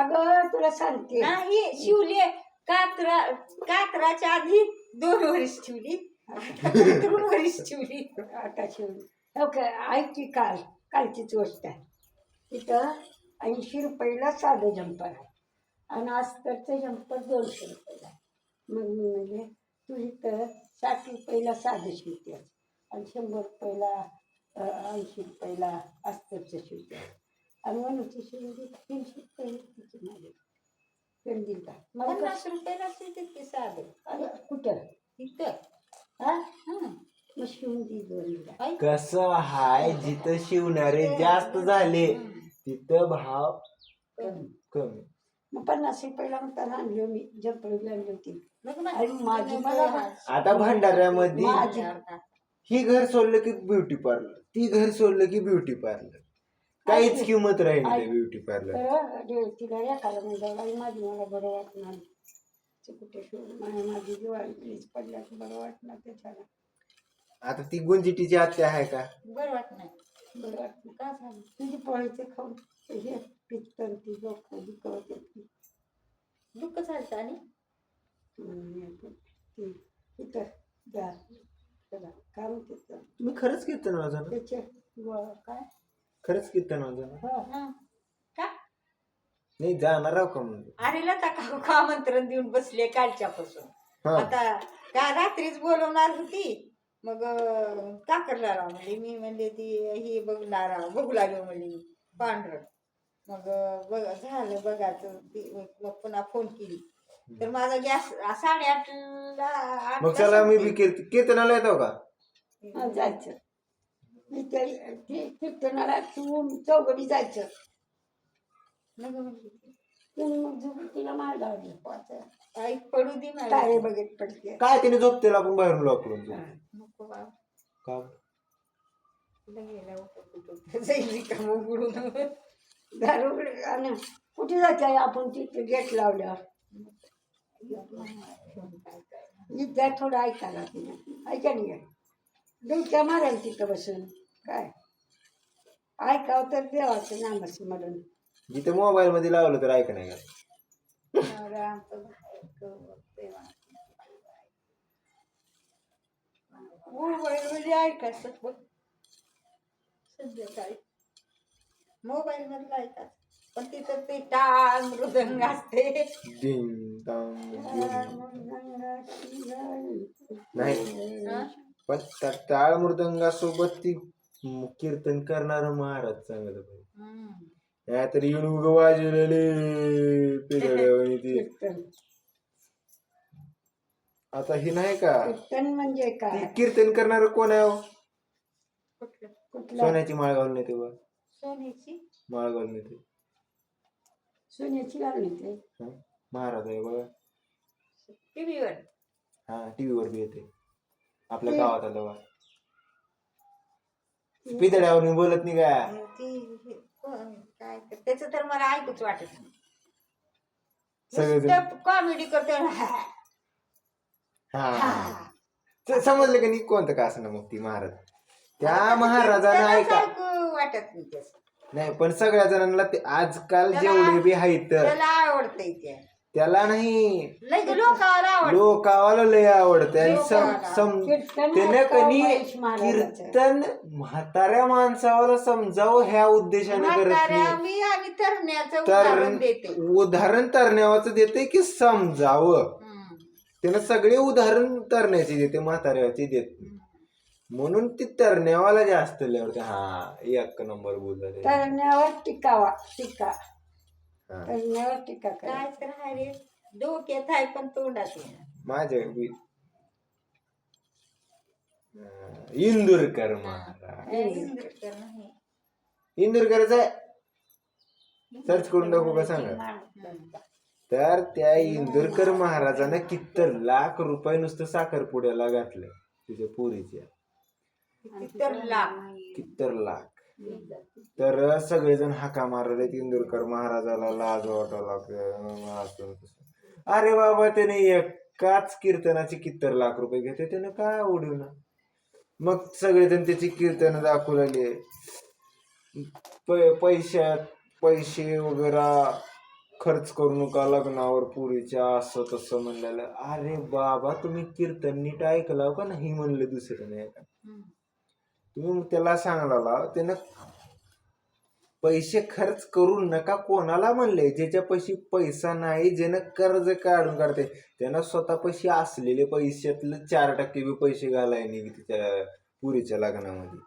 अगं तुला सांगते. नाही शिवली कात्रा कात्राच्या आधी दोन वर्ष ठेवली दोन वर्ष ठेवली आता शिवली. ओके ऐक की काल कालचीच गोष्ट आहे तिथं ऐंशी रुपयाला साधं जंपर आहे. आणि अस्तरचं जंपर दोनशे रुपयाला आहे. मग मी म्हणजे तू इथं साठ रुपयाला साधं शिवते आणि शंभर रुपयाला ऐंशी रुपयाला अस्तरचं शिवते आणि शिवली तीनशे रुपये तिची माझी. पेंडिंग का मला पन्नास रुपयाला शिवते ते साधे. अरे कुठं? इथं. हा? हं. मग शिवून दी दोन ऐक. कसं हाय जिथं शिवणारे जास्त झाले तिथं भाव कमी. मग पन्नास रुपयाला म्हणताना आणली मी जपडीला आणली होती. मग आणि माझी मला आता भंडाऱ्यामध्ये माझी ही घर सोडलं की ब्युटी पार्लर. ती घर सोडलं की ब्युटी पार्लर. काहीच किंमत राहील नाही ब्युटी पार्लर तर तिला रेखाला माझी मला बरं वाटणार ते कुठे माझ्या माझी दिवाळी प्लीज पडल्या की बरं वाटणार त्याच्याला. आता ती गुंजिटीची आत्या आहे का? बरं बरं वाटणार. का झालं? तुझी पोळीचे खाऊन ते हे पिचकन ती लोक दुखवते. ती दुःख झालं आणि? म्हणून ती तिथं जा. तुम्ही खरंच कीर्तन वाजवणार त्याचे व- काय? खरंच कीर्तन वाजवणार. हा हं. का? नाही जाणार आहो का म्हणजे अरे लता का का आमंत्रण देऊन बसले कालच्यापासून? हा. आता का रात्रीच बोलवणार होती? मग अं, का करणार आहो म्हणजे मी म्हणले ती ही बघणार आहो बघू लागलो म्हणले पांढरं. मग अं, बघ झालं बघायचं ती मग पुन्हा फोन केली. तर माझा गॅस साडेआठला आठ मग चला मी बी कीर्त कीर्तनाला येतो का? जायचं. मी ते ते कीर्तनाला तू चौघडी जायचं. झोपून तिला मार लावली आई पडू दे मला तारे बघत पडते. काय तिने झोपतेला आपण बाहेरून लॉकरून नको बाबा का? गेला दारू आणि कुठे जायचं आपण तिथे गेट लावल्यावर. थोडं ऐकायला तिने ऐका नाही डुलक्या मारायला तिथं बसून. काय? ऐकावं तर देवाचं नामस्मरण जिथे मोबाईल मध्ये लावलं तर ऐका नाही का मोबाईल ऐकायचं बघ संध्याकाळी मोबाईल मध्ये ऐकायचं पण तिथं ते टाळ मृदंग असते. डिंग डांग, डिंग. नाही? पण त्या टाळ मृदंगासोबत ती म- कीर्तन करणार महाराज चांगलं पाहिजे हम्म. येऊन उग वाजवलेले ते. कीर्तन. आता ही नाही का? कीर्तन म्हणजे ती काय कीर्तन करणार कोण आहे हो? कुठलं? कुठला? सोन्याची माळ घालून येते बा सोन्याची? माळ घालून येते सोन्याची लागली ते हं? महाराज आहे बघा. टीव्हीवर? हा टीव्ही वर बी येते. आपल्या गावात आलं बा पितळ्यावर बोलत नाही का? ती कोण- काय ते- त्याचं तर मला ऐकूच वाटत सगळेजण कॉमेडी करते हा. स- समजलं का नाही कोणतं का असं मग ती महाराज? त्या महाराजानं ऐका. ऐकू वाटत नाही त्याचं नाही पण सगळ्या जणांना ते आजकाल त्याला- जेवढे बी आहेत त्याला आवडतंय ते. त्याला नाही. लय आवडत. लोकावाला लय आवडते. आणि सम. सम कीर्तन त्यानं ऐकावं कनी महेश महाराजाचं. कीर्तन म्हाताऱ्या माणसावाला समजावं ह्या उद्देशाने करत म्हाताऱ्या नाही मी आणि तरण्याचं तर उदाहरण देते. उदाहरण तरण्यावाचं देते की समजावं. हम्म. त्यानं सगळे उदाहरण तरण्याचे देते म्हाताऱ्याचे देत नाही. म्हणून ती तरण्यावाला जास्त लय आवडते. हा एक नंबर बोलला तरण्यावर टिकावा टिका. तरण्यावर टिका करा. काय तर हाय रे. डोक्यात आहे पण तोंडात अं, इंदुरकर महाराज. इंद्रकर नाही. इंदुरकरच आहे. सर्च करून दाखवू का सांगा? तर त्या इंदुरकर महाराजानं कित्तर लाख रुपये नुसतं साखरपुड्याला घातले. तिच्या पोरीच्या. तर लाख. कित्तर लाख. तर सगळेजण हाका मारले इंदुरकर महाराजाला लाज वाटायला असं अरे बाबा त्याने एकाच कीर्तनाचे कित्तर लाख रुपये घेते त्याने काय उडवणार मग सगळेजण त्याची कीर्तन दाखवू लागले पैशात पैसे वगैरे खर्च करू नका लग्नावर पुरीच्या असं तसं म्हणलेलं. अरे बाबा तुम्ही कीर्तन नीट ऐकलं का नाही? म्हणलं दुसरं नाही का तुम्ही मग त्याला सांगला त्यानं पैसे खर्च करू नका कोणाला म्हणले ज्याच्या पैसे पैसा नाही ज्यानं कर्ज काढून काढते त्यानं स्वतः पैसे असलेले पैशातलं चार टक्के बी पैसे घालाय नाही तिच्या पुरीच्या लग्नामध्ये.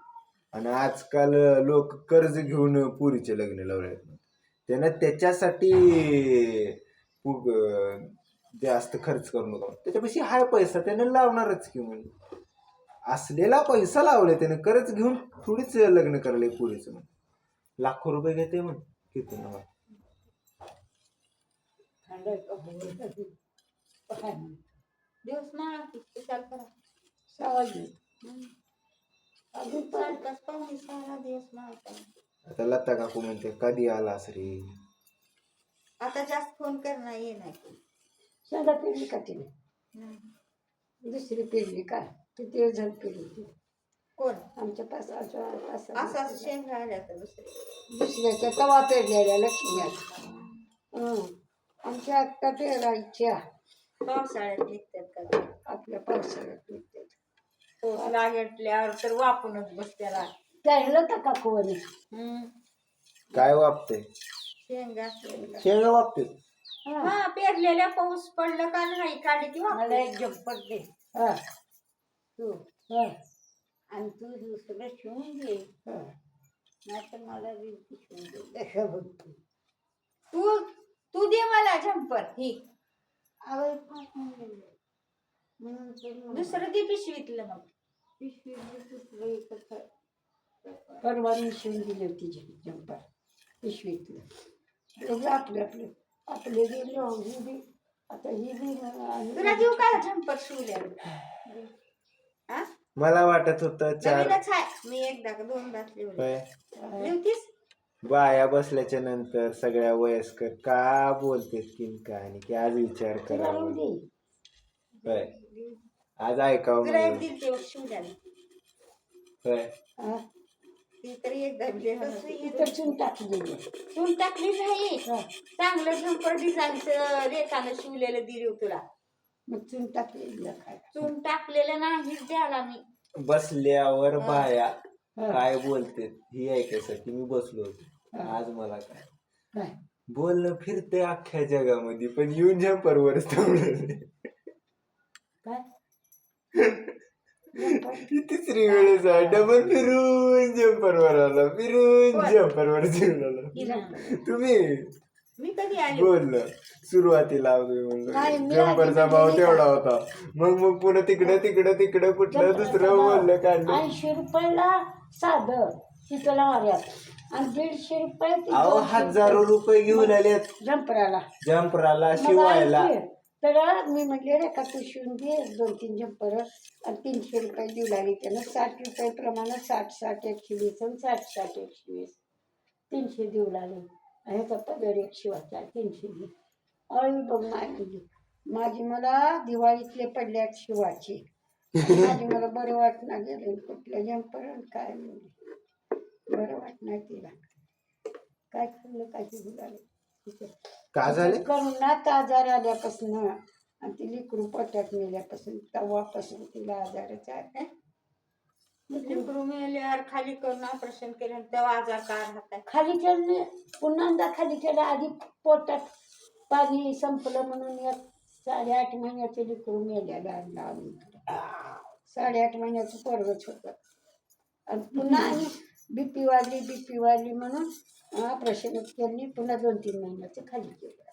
आणि आजकाल लोक कर्ज घेऊन पुरीचे लग्न लावले त्यानं त्याच्यासाठी जास्त खर्च करू नका. त्याच्यापाशी हाय पैसा त्यानं लावणारच की म्हणजे असलेला पैसा लावले त्याने कर्ज घेऊन थोडीच लग्न करले पुरीचं म्हण लाखो रुपये घेते म्हण किती दिवस करा आता लता काकू म्हणते कधी आलास रे? आता जास्त फोन करणं ये नाही शेंगा पेरली का तिने. दुसरी पेरली का? किती वेळ झाली पेरली ती कोण? आमच्या पास पास असं असं शेंगा आल्या तर दुसरे दुसऱ्याच्या तवा पेरलेल्या लक्ष्मी हं. आमच्या आत्ता पेरायच्या. पावसाळ्यात निघतात का? ते? आपल्या पावसाळ्यात निघतात. पाऊस लागल्यावर तर वापूनच बसत्याला त्याला तर काकूवणी हम्म. काय वापते? शेंगा शेंगा. शेंगा वापते? हा. पेरलेल्या पाऊस पडलं का नाही काढली की मला वापरायची. एक जप्पट दे हा. तू. हा. आणि तू दुसरं शिवून घे. हा. नाहीतर मला बी शिवून दे. कशा बघ तू तू तू दे मला झंपर. ही. गेले म्हणून तर दुसरं दे पिशवीतलं मग. पिशवी दुसरं. परवा मी शिवून दिली होती जंपर पिशवीतलं. आपले आपले आपले गेले हो, बी आता ही बी तुला देऊ का झंपर शिवल्या मला वाटत होतं चार नवीनच आहे. मी एकदा का दोनदा बाया बसल्याच्या नंतर सगळ्या वयस्कर का बोलते की काय आणि की आज विचार करावा. काय आज ऐकावं तुला एक म्हणून. दिल ते शिवल्या काय हा? ती तरी एकदा इथं चून टाकलेली तून टाकली नाही. हा. चांगलं झंपर डिझाईनचं रेखानं शिवलेलं दिली तुला. मग चून टाकलेली काय चून टाकलेलं नाही द्याला मी. बसल्यावर बाया. काय बोलते ही ऐकायसाठी मी बसलो होतो. आज मला काय? काय? बोलणं फिरते अख्ख्या जगामध्ये पण येऊन काय? ती तिसरी वेळेस आहे डबल फिरून जम्परवर आला फिरून कोण? जम्परवर जेवण आला. तुम्ही? मी कधी आली बोललं सुरुवातीला नाही, मी जम्परचा भाव तेवढा होता. मग मग पुन्हा तिकडं तिकडं तिकडं कुठलं दुसरं बोललं काढलं ऐंशी रुपयाला साधं तिथला मार्यात आणि दीडशे रुपये ती अहो दोनशे हजारो रुपये घेऊन आलेत. जंपराला जम्पराला मग शिवायला. तर मी म्हटले रे का तू शिवून घे दोन तीन जंपर आणि तीनशे रुपये देऊ लागली त्यानं. साठ रुपये प्रमाणे साठ साठ एकशे वीस आणि साठ साठ एकशे वीस. तीनशे देऊ लागले ह्याचा पदर एक शिवायचा तीनशे दे. आई बघ म्हणजे माझी मला दिवाळीतले पडल्यात शिवाची. माझी मला बरं वाटणार गेलं कुठलं जंपर काय बरं वाटणार तिला. काय खाल्लं काय शिवू लागलं? का झाले? करुणात आजार आल्यापासून. आणि ती लिकरू पोटात नेल्यापासून तेव्हापासून तिला आजारच आहे. लेकरू खाली करून ऑपरेशन केलं तेव्हा आजार का राहत खाली केलं पुन्हा खाली केलं आधी पोटात पाणी संपलं म्हणून एक साडेआठ महिन्याचे लिकरू मेल्या आणलं आम्ही साडेआठ महिन्याचं पोरगच होतं आणि पुन्हा आणि बीपी वाढली बीपी वाढली म्हणून ऑपरेशन केली पुन्हा दोन तीन महिन्याचं खाली केलं.